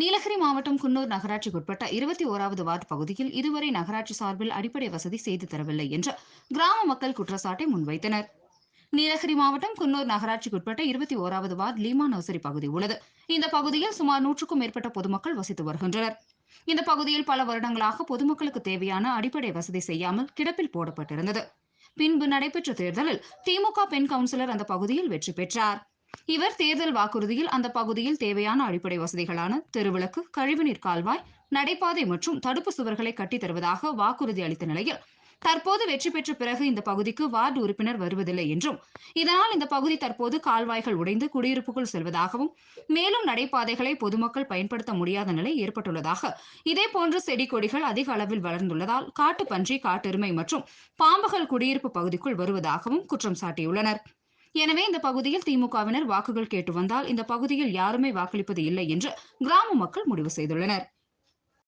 நீலகிரி மாவட்டம் குன்னூர் நகராட்சிக்குட்பட்ட இருபத்தி ஓராவது வார்டு பகுதியில் இதுவரை நகராட்சி சார்பில் அடிப்படை வசதி செய்து தரவில்லை என்று கிராம மக்கள் குற்றச்சாட்டை முன்வைத்தனர். நீலகிரி மாவட்டம் குன்னூர் நகராட்சிக்குட்பட்ட இருபத்தி ஓராவது வார்டு லீமா நர்சரி பகுதி உள்ளது. இந்த பகுதியில் சுமார் நூற்றுக்கும் மேற்பட்ட பொதுமக்கள் வசித்து வருகின்றனர். இந்த பகுதியில் பல வருடங்களாக பொதுமக்களுக்கு தேவையான அடிப்படை வசதி செய்யாமல் கிடப்பில் போடப்பட்டிருந்தது. பின்பு நடைபெற்ற தேர்தலில் திமுக பெண் கவுன்சிலர் அந்த பகுதியில் வெற்றி பெற்றார். இவர் தேர்தல் வாக்குறுதியில் அந்த பகுதியில் தேவையான அடிப்படை வசதிகளான தெருவிளக்கு கழிவுநீர் கால்வாய் நடைபாதை மற்றும் தடுப்பு சுவர்களை கட்டித் தருவதாக வாக்குறுதி அளித்த நிலையில் தற்போது வெற்றி பெற்ற பிறகு இந்த பகுதிக்கு வார்டு உறுப்பினர் வருவதில்லை என்றும் இதனால் இந்த பகுதி தற்போது கால்வாய்கள் உடைந்து குடியிருப்புக்குள் செல்வதாகவும் மேலும் நடைபாதைகளை பொதுமக்கள் பயன்படுத்த முடியாத நிலை ஏற்பட்டுள்ளதாக இதேபோன்று செடி கொடிகள் அதிக அளவில் வளர்ந்துள்ளதால் காட்டுப்பன்றி காட்டெருமை மற்றும் பாம்புகள் குடியிருப்பு பகுதிக்குள் வருவதாகவும் குற்றம் சாட்டியுள்ளனர். எனவே இந்த பகுதியில் திமுகவினர் வாக்குகள் கேட்டு வந்தால் இந்த பகுதியில் யாருமே வாக்களிப்பது இல்லை என்று கிராம மக்கள் முடிவு செய்துள்ளனர்.